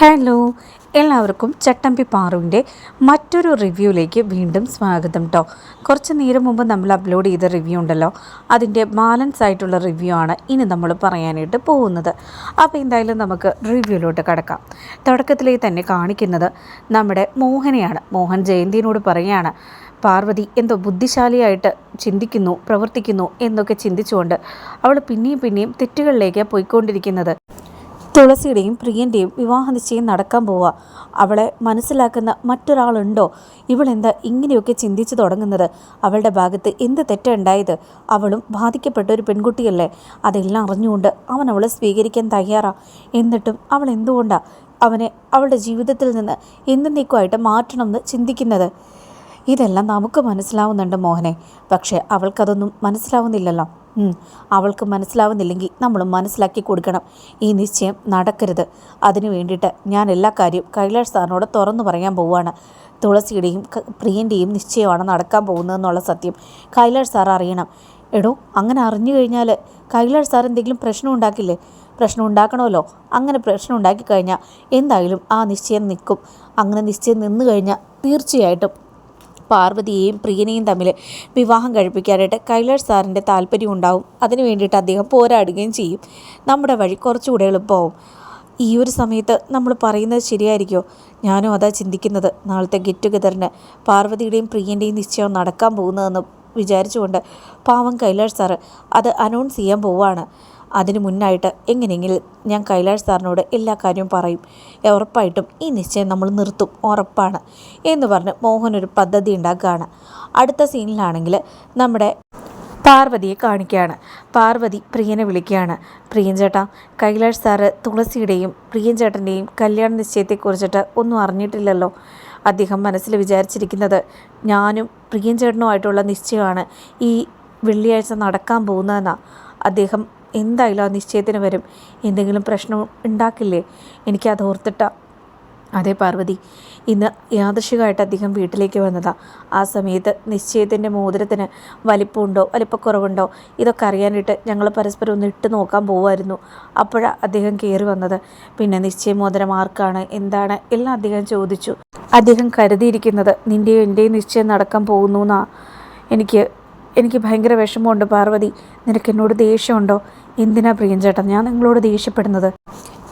Hello എല്ലാവർക്കും ചട്ടമ്പി പാറുവിന്റെ മറ്റൊരു റിവ്യൂയിലേക്ക് വീണ്ടും സ്വാഗതം കേട്ടോ കുറച്ച് നേരം മുമ്പ് നമ്മൾ അപ്ലോഡ് ചെയ്ത റിവ്യൂ ഉണ്ടല്ലോ അതിന്റെ ബാലൻസ് ആയിട്ടുള്ള റിവ്യൂ ആണ് ഇനി നമ്മൾ പറയാനായിട്ട് പോകുന്നത്. അപ്പോൾ എന്തായാലും നമുക്ക് റിവ്യൂയിലോട്ട് കടക്കാം. തുടക്കത്തിലേ തന്നെ കാണിക്കുന്നത് നമ്മുടെ മോഹനെയാണ്. മോഹൻ ജയന്തിനോട് പറയുകയാണ് പാർവതി എന്തോ ബുദ്ധിശാലിയായിട്ട് ചിന്തിക്കുന്നു പ്രവർത്തിക്കുന്നു എന്നൊക്കെ ചിന്തിച്ചുകൊണ്ട് അവൾ പിന്നെയും പിന്നെയും തെറ്റുകളിലേക്ക് പോയിക്കൊണ്ടിരിക്കുന്നത്. തുളസിയുടെയും പ്രിയന്റെയും വിവാഹ നിശ്ചയം നടക്കാൻ പോവുക. അവളെ മനസ്സിലാക്കുന്ന മറ്റൊരാളുണ്ടോ? ഇവളെന്താ ഇങ്ങനെയൊക്കെ ചിന്തിച്ചു തുടങ്ങുന്നത്? അവളുടെ ഭാഗത്ത് എന്ത് തെറ്റുണ്ടായത്? അവളും ബാധിക്കപ്പെട്ട ഒരു പെൺകുട്ടിയല്ലേ? അതെല്ലാം അറിഞ്ഞുകൊണ്ട് അവൻ അവളെ സ്വീകരിക്കാൻ തയ്യാറാ. എന്നിട്ടും അവൾ എന്തുകൊണ്ടാണ് അവനെ അവളുടെ ജീവിതത്തിൽ നിന്ന് എന്തെന്നേക്കുമായിട്ട് മാറ്റണമെന്ന് ചിന്തിക്കുന്നത്? ഇതെല്ലാം നമുക്ക് മനസ്സിലാവുന്നുണ്ട് മോഹനെ. പക്ഷേ അവൾക്കതൊന്നും മനസ്സിലാവുന്നില്ലല്ലോ. അവൾക്ക് മനസ്സിലാവുന്നില്ലെങ്കിൽ നമ്മൾ മനസ്സിലാക്കി കൊടുക്കണം. ഈ നിശ്ചയം നടക്കരുത്. അതിനു വേണ്ടിയിട്ട് ഞാൻ എല്ലാ കാര്യവും കൈലാഷ് സാറിനോട് തുറന്നു പറയാൻ പോവുകയാണ്. തുളസിയുടെയും പ്രിയന്റെയും നിശ്ചയമാണ് നടക്കാൻ പോകുന്നതെന്നുള്ള സത്യം കൈലാഷ് സാർ അറിയണം. എടോ അങ്ങനെ അറിഞ്ഞു കഴിഞ്ഞാൽ കൈലാഷ് സാർ എന്തെങ്കിലും പ്രശ്നം ഉണ്ടാക്കില്ലേ? പ്രശ്നം ഉണ്ടാക്കണമല്ലോ. അങ്ങനെ പ്രശ്നം ഉണ്ടാക്കി കഴിഞ്ഞാൽ എന്തായാലും ആ നിശ്ചയം നിൽക്കും. അങ്ങനെ നിശ്ചയം നിന്നു കഴിഞ്ഞാൽ തീർച്ചയായിട്ടും പാർവതിയെയും പ്രിയനെയും തമ്മിൽ വിവാഹം കഴിപ്പിക്കാനായിട്ട് കൈലാഷ് സാറിന്റെ താല്പര്യം ഉണ്ടാവും. അതിനു വേണ്ടിയിട്ട് അദ്ദേഹം പോരാടുകയും ചെയ്യും. നമ്മുടെ വഴി കുറച്ചുകൂടെ എളുപ്പമാവും. ഈ ഒരു സമയത്ത് നമ്മൾ പറയുന്നത് ശരിയായിരിക്കുമോ ഞാനും അതാ ചിന്തിക്കുന്നത്. നാളത്തെ ഗെറ്റ് ടുഗദറിന് പാർവതിയുടെയും പ്രിയന്റെയും നിശ്ചയം നടക്കാൻ പോകുന്നതെന്ന് വിചാരിച്ചുകൊണ്ട് പാവം കൈലാഷ് സാറ് അത് അനൗൺസ് ചെയ്യാൻ പോവുകയാണ്. അതിന് മുന്നായിട്ട് എങ്ങനെയെങ്കിലും ഞാൻ കൈലാഷ് സാറിനോട് എല്ലാ കാര്യവും പറയും. ഉറപ്പായിട്ടും ഈ നിശ്ചയം നമ്മൾ നിർത്തും ഉറപ്പാണ് എന്ന് പറഞ്ഞ് മോഹൻ ഒരു പദ്ധതി ഉണ്ടാക്കുകയാണ്. അടുത്ത സീനിലാണെങ്കിൽ നമ്മുടെ പാർവതിയെ കാണിക്കുകയാണ്. പാർവതി പ്രിയനെ വിളിക്കുകയാണ്. പ്രിയൻ ചേട്ടാ കൈലാഷ് സാറ് തുളസിയുടെയും പ്രിയൻ ചേട്ടന്റെയും കല്യാണ നിശ്ചയത്തെക്കുറിച്ചിട്ട് ഒന്നും അറിഞ്ഞിട്ടില്ലല്ലോ. അദ്ദേഹം മനസ്സിൽ വിചാരിച്ചിരിക്കുന്നത് ഞാനും പ്രിയൻ ചേട്ടനുമായിട്ടുള്ള നിശ്ചയമാണ് ഈ വെള്ളിയാഴ്ച നടക്കാൻ പോകുന്നതെന്നാണ് അദ്ദേഹം എന്തായാലും ആ നിശ്ചയത്തിന് വരും. എന്തെങ്കിലും പ്രശ്നം ഉണ്ടാക്കില്ലേ? എനിക്കത് ഓർത്തിട്ട. അതേ പാർവതി ഇന്ന് യാദൃശികമായിട്ട് അദ്ദേഹം വീട്ടിലേക്ക് വന്നതാ. ആ സമയത്ത് നിശ്ചയത്തിന്റെ മോതിരത്തിന് വലിപ്പമുണ്ടോ വലിപ്പക്കുറവുണ്ടോ? ഇതൊക്കെ അറിയാനായിട്ട് ഞങ്ങൾ പരസ്പരം ഒന്ന് ഇട്ട് നോക്കാൻ പോവായിരുന്നു. അപ്പോഴാണ് അദ്ദേഹം കയറി വന്നത്. പിന്നെ നിശ്ചയ മോതിരം ആർക്കാണ് എന്താണ്? എല്ലാം അദ്ദേഹം ചോദിച്ചു. അദ്ദേഹം കരുതിയിരിക്കുന്നത് നിന്റെയും എന്റെയും നിശ്ചയം നടക്കാൻ പോകുന്നു എന്നാ എനിക്ക് എനിക്ക് ഭയങ്കര വിഷമമുണ്ട് പാർവതി. നിനക്ക് എന്നോട് ദേഷ്യമുണ്ടോ? എന്തിനാ പ്രിയഞ്ചേട്ടൻ ഞാൻ നിങ്ങളോട് ദേഷ്യപ്പെടുന്നത്.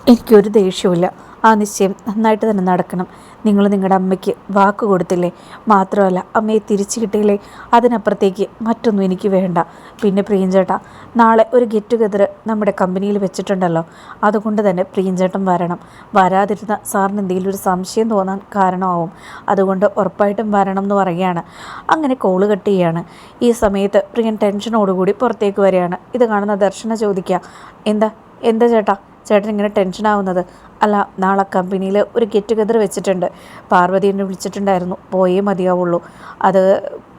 എനിക്കൊരു ദേഷ്യവുമില്ല. ആ നിശ്ചയം നന്നായിട്ട് തന്നെ നടക്കണം. നിങ്ങൾ നിങ്ങളുടെ അമ്മയ്ക്ക് വാക്ക് കൊടുത്തില്ലേ? മാത്രമല്ല അമ്മയെ തിരിച്ചു കിട്ടിയില്ലേ? അതിനപ്പുറത്തേക്ക് മറ്റൊന്നും എനിക്ക് വേണ്ട. പിന്നെ പ്രിയഞ്ചേട്ട നാളെ ഒരു ഗെറ്റ് ടുഗദർ നമ്മുടെ കമ്പനിയിൽ വെച്ചിട്ടുണ്ടല്ലോ. അതുകൊണ്ട് തന്നെ പ്രിയഞ്ചേട്ടൻ വരണം. വരാതിരുന്ന സാറിന് എന്തെങ്കിലും ഒരു സംശയം തോന്നാൻ കാരണമാവും. അതുകൊണ്ട് ഉറപ്പായിട്ടും വരണം എന്ന് പറയുകയാണ്. അങ്ങനെ കോൾ കട്ട് ചെയ്യാണ്. ഈ സമയത്ത് പ്രിയൻ ടെൻഷനോടുകൂടി പുറത്തേക്ക് വരികയാണ്. ഇത് കാണുന്ന ദർശന ചോദിക്കുക എന്താ? എന്താ ചേട്ടാ? ചേട്ടൻ ഇങ്ങനെ ടെൻഷൻ ആവുന്നത്. അല്ല നാളെ കമ്പനിയിൽ ഒരു ഗെറ്റ് ടുഗദർ വെച്ചിട്ടുണ്ട്. പാർവതി എന്നെ വിളിച്ചിട്ടുണ്ടായിരുന്നു. പോയേ മതിയാവുള്ളൂ. അത്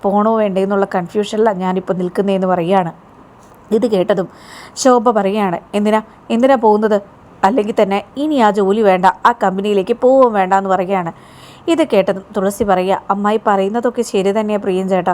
പോണോ വേണ്ടേ എന്നുള്ള കൺഫ്യൂഷനിലാണ് ഞാനിപ്പോൾ നിൽക്കുന്നതെന്ന് പറയുകയാണ്. ഇത് കേട്ടതും ശോഭ പറയുകയാണ് എന്തിനാ? എന്തിനാ പോകുന്നത്? അല്ലെങ്കിൽ തന്നെ ഇനി ആ ജോലി വേണ്ട ആ കമ്പനിയിലേക്ക് പോവുകയും വേണ്ട എന്ന് പറയുകയാണ്. ഇത് കേട്ടതും തുളസി പറയുക അമ്മായി പറയുന്നതൊക്കെ ശരി തന്നെയാണ് പ്രിയൻ ചേട്ടാ.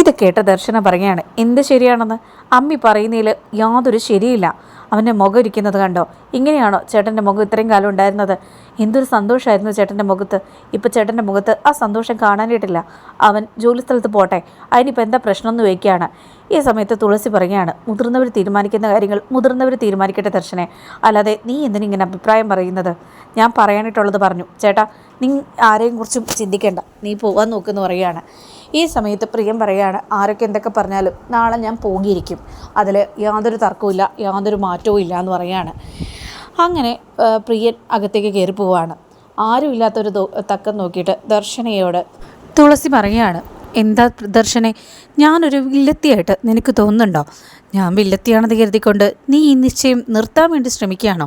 ഇത് കേട്ട ദർശന പറയുകയാണ് എന്ത് ശരിയാണെന്ന്? അമ്മി പറയുന്നതിൽ യാതൊരു ശരിയില്ല. അവന്റെ മുഖം ഇരിക്കുന്നത് കണ്ടോ? ഇങ്ങനെയാണോ ചേട്ടന്റെ മുഖം ഇത്രയും കാലം ഉണ്ടായിരുന്നത്? എന്തൊരു സന്തോഷമായിരുന്നു ചേട്ടന്റെ മുഖത്ത്. ഇപ്പോൾ ചേട്ടന്റെ മുഖത്ത് ആ സന്തോഷം കാണാനായിട്ടില്ല. അവൻ ജോലി സ്ഥലത്ത് പോട്ടെ. അതിനിപ്പോൾ എന്താ പ്രശ്നം എന്ന് വയ്ക്കുകയാണ് ഈ സമയത്ത് തുളസി പറയുകയാണ് മുതിർന്നവർ തീരുമാനിക്കുന്ന കാര്യങ്ങൾ മുതിർന്നവർ തീരുമാനിക്കട്ടെ ദർശനെ. അല്ലാതെ നീ എന്തിനിങ്ങനെ അഭിപ്രായം പറയുന്നത്? ഞാൻ പറയാനായിട്ടുള്ളത് പറഞ്ഞു ചേട്ടാ നീ ആരെയും കുറിച്ചും ചിന്തിക്കേണ്ട. നീ പോകാൻ നോക്കുമെന്ന് പറയുകയാണ്. ഈ സമയത്ത് പ്രിയം പറയുകയാണ് ആരൊക്കെ എന്തൊക്കെ പറഞ്ഞാലും നാളെ ഞാൻ പോകിയിരിക്കും. അതിൽ യാതൊരു തർക്കവും യാതൊരു മാറ്റവും ഇല്ല എന്ന് പറയുകയാണ്. അങ്ങനെ പ്രിയൻ അകത്തേക്ക് കയറി പോവാണ്. ആരുമില്ലാത്തൊരു തക്കം നോക്കിയിട്ട് ദർശനയോട് തുളസി പറയുകയാണ് എന്താ ദർശനെ ഞാനൊരു വില്ലത്തിയായിട്ട് നിനക്ക് തോന്നുന്നുണ്ടോ? ഞാൻ വില്ലത്തിയാണെന്ന് കരുതിക്കൊണ്ട് നീ ഈ നിശ്ചയം നിർത്താൻ വേണ്ടി ശ്രമിക്കുകയാണോ?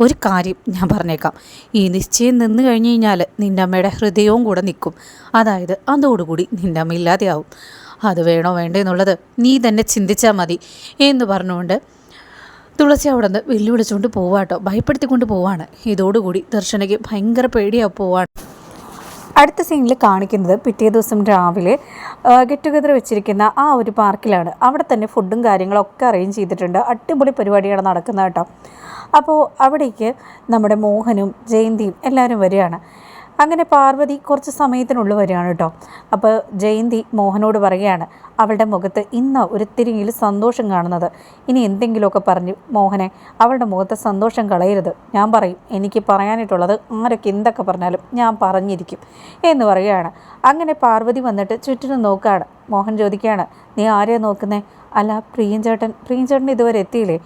ഒരു കാര്യം ഞാൻ പറഞ്ഞേക്കാം. ഈ നിശ്ചയം നിന്ന് കഴിഞ്ഞ് കഴിഞ്ഞാൽ നിന്റെ അമ്മയുടെ ഹൃദയവും കൂടെ നിൽക്കും. അതായത് അതോടുകൂടി നിന്റെ അമ്മ ഇല്ലാതെയാവും. അത് വേണോ വേണ്ടേ എന്നുള്ളത് നീ തന്നെ ചിന്തിച്ചാൽ മതി. എന്ന് പറഞ്ഞുകൊണ്ട് തുളസി അവിടെ നിന്ന് വെല്ലുവിളിച്ചുകൊണ്ട് പോവാട്ടോ. ഭയപ്പെടുത്തിക്കൊണ്ട് പോവാണ്. ഇതോടുകൂടി ദർശനയ്ക്ക് ഭയങ്കര പേടിയാ പോവാണ് അടുത്ത സീനിൽ കാണിക്കുന്നത് പിറ്റേ ദിവസം രാവിലെ ഗെറ്റ് ടുഗദർ വെച്ചിരിക്കുന്ന ആ ഒരു പാർക്കിലാണ്. അവിടെ തന്നെ ഫുഡും കാര്യങ്ങളൊക്കെ അറേഞ്ച് ചെയ്തിട്ടുണ്ട്. അടിപൊളി പരിപാടിയാണ് നടക്കുന്നത് കേട്ടോ. അപ്പോൾ അവിടേക്ക് നമ്മുടെ മോഹനും ജയന്തിയും എല്ലാവരും വരികയാണ്. അങ്ങനെ പാർവതി കുറച്ച് സമയത്തിനുള്ളിൽ വരികയാണ് കേട്ടോ. അപ്പോൾ ജയന്തി മോഹനോട് പറയുകയാണ് അവളുടെ മുഖത്ത് ഇന്ന് ഒരിത്തിരിയിൽ സന്തോഷം കാണുന്നത്. ഇനി എന്തെങ്കിലുമൊക്കെ പറഞ്ഞ് മോഹനെ അവളുടെ മുഖത്ത് സന്തോഷം കളയരുത്. ഞാൻ പറയും എനിക്ക് പറയാനായിട്ടുള്ളത് ആരൊക്കെ എന്തൊക്കെ പറഞ്ഞാലും ഞാൻ പറഞ്ഞിരിക്കും എന്ന് പറയുകയാണ്. അങ്ങനെ പാർവതി വന്നിട്ട് ചുറ്റിനും നോക്കുകയാണ് മോഹൻ ചോദിക്കുകയാണ് നീ ആരെയാണ് നോക്കുന്നേ? അല്ല പ്രിയഞ്ചേട്ടൻ. ചേട്ടൻ പ്രിയൻ ചേട്ടൻ ഇതുവരെ എത്തിയില്ലേ?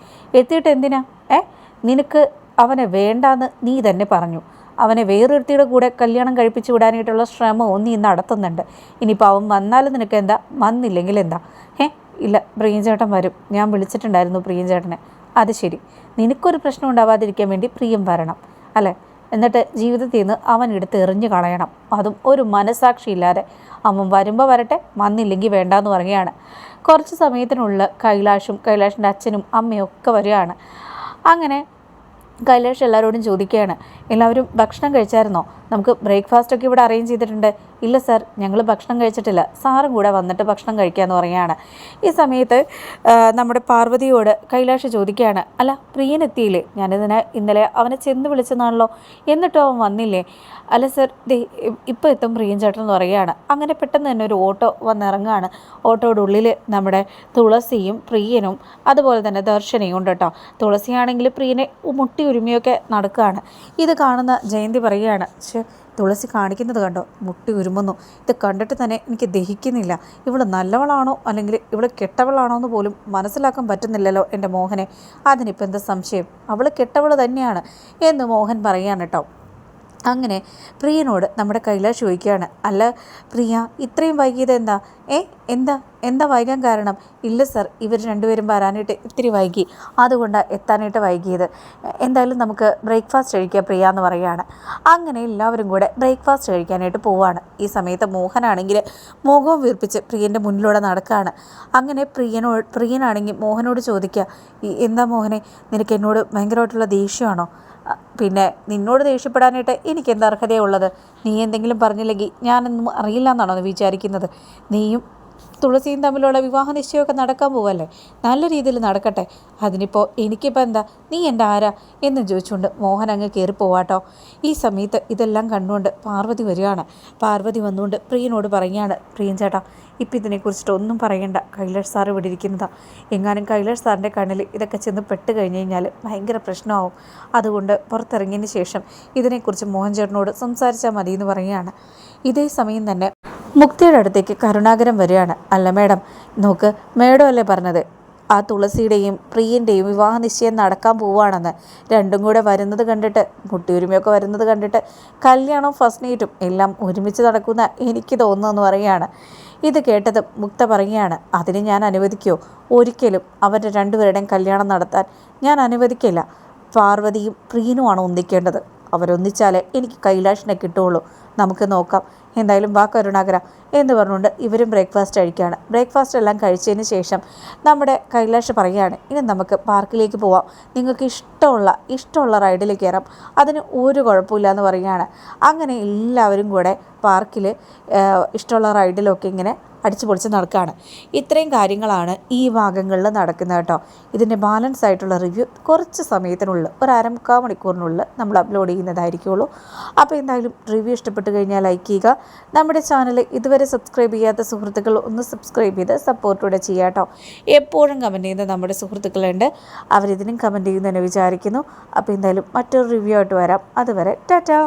എത്തിയിട്ട് എന്തിനാ? ഏ നിനക്ക് അവനെ വേണ്ടാന്ന് നീ തന്നെ പറഞ്ഞു. അവനെ വേറൊരുത്തിയുടെ കൂടെ കല്യാണം കഴിപ്പിച്ചു വിടാനായിട്ടുള്ള ശ്രമവും നീ നടത്തുന്നുണ്ട്. ഇനിയിപ്പോൾ അവൻ വന്നാലും നിനക്ക് എന്താ? വന്നില്ലെങ്കിൽ എന്താ? ഏ ഇല്ല പ്രിയഞ്ചേട്ടൻ വരും. ഞാൻ വിളിച്ചിട്ടുണ്ടായിരുന്നു പ്രിയഞ്ചേട്ടനെ. അത് ശരി. നിനക്കൊരു പ്രശ്നം ഉണ്ടാവാതിരിക്കാൻ വേണ്ടി പ്രിയം വരണം അല്ലേ? എന്നിട്ട് ജീവിതത്തിൽ നിന്ന് അവൻ എടുത്ത് എറിഞ്ഞു കളയണം. അതും ഒരു മനസാക്ഷിയില്ലാതെ അവൻ വരുമ്പോൾ വരട്ടെ വന്നില്ലെങ്കിൽ വേണ്ടാന്ന് പറയുകയാണ്. കുറച്ച് സമയത്തിനുള്ളിൽ കൈലാഷും കൈലാഷിന്റെ അച്ഛനും അമ്മയും ഒക്കെ വരികയാണ്. അങ്ങനെ കൈലാഷ് എല്ലാവരോടും ചോദിക്കുകയാണ്. എല്ലാവരും ഭക്ഷണം കഴിച്ചായിരുന്നോ? നമുക്ക് ബ്രേക്ക്ഫാസ്റ്റ് ഒക്കെ ഇവിടെ അറേഞ്ച് ചെയ്തിട്ടുണ്ട്. ഇല്ല സാർ ഞങ്ങൾ ഭക്ഷണം കഴിച്ചിട്ടില്ല. സാറും കൂടെ വന്നിട്ട് ഭക്ഷണം കഴിക്കാമെന്ന് പറയുകയാണ്. ഈ സമയത്ത് നമ്മുടെ പാർവതിയോട് കൈലാഷ് ചോദിക്കുകയാണ്. അല്ല പ്രിയനെത്തിയില്ലേ? ഞാനിതിനെ ഇന്നലെ അവനെ ചെന്ന് വിളിച്ചതാണല്ലോ. എന്നിട്ടും അവൻ വന്നില്ലേ? അല്ല സർ ദേ ഇപ്പോൾ എത്തും പ്രിയൻ ചേട്ടൻ എന്ന് പറയുകയാണ്. അങ്ങനെ പെട്ടെന്ന് തന്നെ ഒരു ഓട്ടോ വന്നിറങ്ങുകയാണ് ഓട്ടോയുടെ ഉള്ളിൽ നമ്മുടെ തുളസിയും പ്രിയനും അതുപോലെ തന്നെ ദർശനയും ഉണ്ട് കേട്ടോ. തുളസിയാണെങ്കിൽ പ്രിയനെ മുട്ടി ഉരുമിയൊക്കെ നടക്കുകയാണ്. ഇത് കാണുന്ന ജയന്തി പറയുകയാണ് തുളസി കാണിക്കുന്നത് കണ്ടോ? മുട്ടി ഉരുമുന്നു. ഇത് കണ്ടിട്ട് തന്നെ എനിക്ക് ദഹിക്കുന്നില്ല. ഇവൾ നല്ലവളാണോ അല്ലെങ്കിൽ ഇവൾ കെട്ടവളാണോ എന്ന് പോലും മനസ്സിലാക്കാൻ പറ്റുന്നില്ലല്ലോ എന്റെ മോഹനെ. അതിനിപ്പോൾ എന്താ സംശയം? അവൾ കെട്ടവൾ തന്നെയാണ് എന്ന് മോഹൻ പറയുകയാണ് കേട്ടോ. അങ്ങനെ പ്രിയനോട് നമ്മുടെ കൈലാഷ് ചോദിക്കുകയാണ് അല്ല പ്രിയ ഇത്രയും വൈകിയത് എന്താ? ഏ എന്താ? എന്താ വൈകാൻ കാരണം? ഇല്ല സർ ഇവർ രണ്ടുപേരും വരാനായിട്ട് ഇത്തിരി വൈകി. അതുകൊണ്ടാണ് എത്താനായിട്ട് വൈകിയത്. എന്തായാലും നമുക്ക് ബ്രേക്ക്ഫാസ്റ്റ് കഴിക്കുക പ്രിയ എന്ന് പറയുകയാണ്. അങ്ങനെ എല്ലാവരും കൂടെ ബ്രേക്ക്ഫാസ്റ്റ് കഴിക്കാനായിട്ട് പോവാണ്. ഈ സമയത്ത് മോഹനാണെങ്കിൽ മുഖവും വീർപ്പിച്ച് പ്രിയന്റെ മുന്നിലൂടെ നടക്കുകയാണ് അങ്ങനെ പ്രിയനോട് പ്രിയനാണെങ്കിൽ മോഹനോട് ചോദിക്കുക എന്താ മോഹനെ നിനക്ക് എന്നോട് ഭയങ്കരമായിട്ടുള്ള ദേഷ്യമാണോ? പിന്നെ നിന്നോട് ദേഷ്യപ്പെടാനായിട്ട് എനിക്ക് എന്താ അർഹതയുള്ളത് നീ എന്തെങ്കിലും പറഞ്ഞില്ലെങ്കിൽ ഞാനൊന്നും അറിയില്ല എന്നാണോ വിചാരിക്കുന്നത്? നീയും തുളസിയും തമ്മിലുള്ള വിവാഹ നിശ്ചയമൊക്കെ നടക്കാൻ പോവല്ലേ? നല്ല രീതിയിൽ നടക്കട്ടെ. അതിനിപ്പോൾ എനിക്കിപ്പോൾ എന്താ? നീ എന്റെ ആരാ? എന്ന് ചോദിച്ചുകൊണ്ട് മോഹൻ അങ്ങ് കയറിപ്പോവാട്ടോ ഈ സമയത്ത് ഇതെല്ലാം കണ്ടുകൊണ്ട് പാർവതി വരികയാണ്. പാർവതി വന്നുകൊണ്ട് പ്രിയനോട് പറയുകയാണ് പ്രിയൻ ചേട്ടാ ഇപ്പം ഇതിനെക്കുറിച്ചിട്ട് ഒന്നും പറയണ്ട. കൈലാഷ് സാർ ഇവിടെ ഇരിക്കുന്നതാ. എങ്ങാനും കൈലാഷ് സാറിന്റെ കണ്ണിൽ ഇതൊക്കെ ചെന്ന് പെട്ട് കഴിഞ്ഞ് കഴിഞ്ഞാൽ ഭയങ്കര പ്രശ്നമാവും. അതുകൊണ്ട് പുറത്തിറങ്ങിയതിന് ശേഷം ഇതിനെക്കുറിച്ച് മോഹൻ ചേട്ടനോട് സംസാരിച്ചാൽ മതി എന്ന് പറയുകയാണ്. ഇതേ സമയം തന്നെ മുക്തിയുടെ അടുത്തേക്ക് കരുണാകരം വരികയാണ്. അല്ല മേഡം നോക്ക് മേഡം അല്ലേ പറഞ്ഞത്? ആ തുളസിയുടെയും പ്രിയന്റെയും വിവാഹ നിശ്ചയം നടക്കാൻ പോവുകയാണെന്ന്. രണ്ടും കൂടെ വരുന്നത് കണ്ടിട്ട് മുട്ടിയൊരുമയൊക്കെ വരുന്നത് കണ്ടിട്ട് കല്യാണം ഫസ്റ്റ് നൈറ്റും എല്ലാം ഒരുമിച്ച് നടക്കുന്ന എനിക്ക് തോന്നുന്നു പറയുകയാണ്. ഇത് കേട്ടത് മുക്ത പറയുകയാണ് അതിന് ഞാൻ അനുവദിക്കുമോ ഒരിക്കലും അവരുടെ രണ്ടുപേരുടെയും കല്യാണം നടത്താൻ ഞാൻ അനുവദിക്കില്ല. പാർവതിയും പ്രീനുമാണ് ഒന്നിക്കേണ്ടത്. അവരൊന്നിച്ചാലേ എനിക്ക് കൈലാഷിനെ കിട്ടുള്ളൂ നമുക്ക് നോക്കാം. എന്തായാലും വാ കരുണാകര എന്ന് പറഞ്ഞുകൊണ്ട് ഇവരും ബ്രേക്ക്ഫാസ്റ്റ് കഴിക്കുകയാണ്. ബ്രേക്ക്ഫാസ്റ്റ് എല്ലാം കഴിച്ചതിന് ശേഷം നമ്മുടെ കൈലാഷ് പറയുകയാണ് ഇനി നമുക്ക് പാർക്കിലേക്ക് പോവാം. നിങ്ങൾക്ക് ഇഷ്ടമുള്ള ഇഷ്ടമുള്ള റൈഡിൽ കയറാം. അതിന് ഒരു കുഴപ്പമില്ല എന്ന് പറയുകയാണ്. അങ്ങനെ എല്ലാവരും കൂടെ പാർക്കിൽ ഇഷ്ടമുള്ള റൈഡിലൊക്കെ ഇങ്ങനെ അടിച്ചു പൊളിച്ച് നടക്കുകയാണ് ഇത്രയും കാര്യങ്ങളാണ് ഈ ഭാഗങ്ങളിൽ നടക്കുന്നത് കേട്ടോ. ഇതിന്റെ ബാലൻസ് ആയിട്ടുള്ള റിവ്യൂ കുറച്ച് സമയത്തിനുള്ളിൽ ഒരു അരമുക്കാൽ മണിക്കൂറിനുള്ളിൽ നമ്മൾ അപ്ലോഡ് ചെയ്യുന്നതായിരിക്കുള്ളൂ. അപ്പോൾ എന്തായാലും റിവ്യൂ ഇഷ്ടപ്പെട്ട് കഴിഞ്ഞാൽ ലൈക്ക് ചെയ്യുക. നമ്മുടെ ചാനൽ ഇതുവരെ സബ്സ്ക്രൈബ് ചെയ്യാത്ത സുഹൃത്തുക്കൾ ഒന്ന് സബ്സ്ക്രൈബ് ചെയ്ത് സപ്പോർട്ടോടെ ചെയ്യാം കേട്ടോ. എപ്പോഴും കമന്റ് ചെയ്യുന്ന നമ്മുടെ സുഹൃത്തുക്കളുണ്ട്. അവരിതിനും കമന്റ് ചെയ്യുന്നതിന് വിചാരിക്കുന്നു. അപ്പോൾ എന്തായാലും മറ്റൊരു റിവ്യൂ ആയിട്ട് വരാം. അതുവരെ ടാറ്റാ.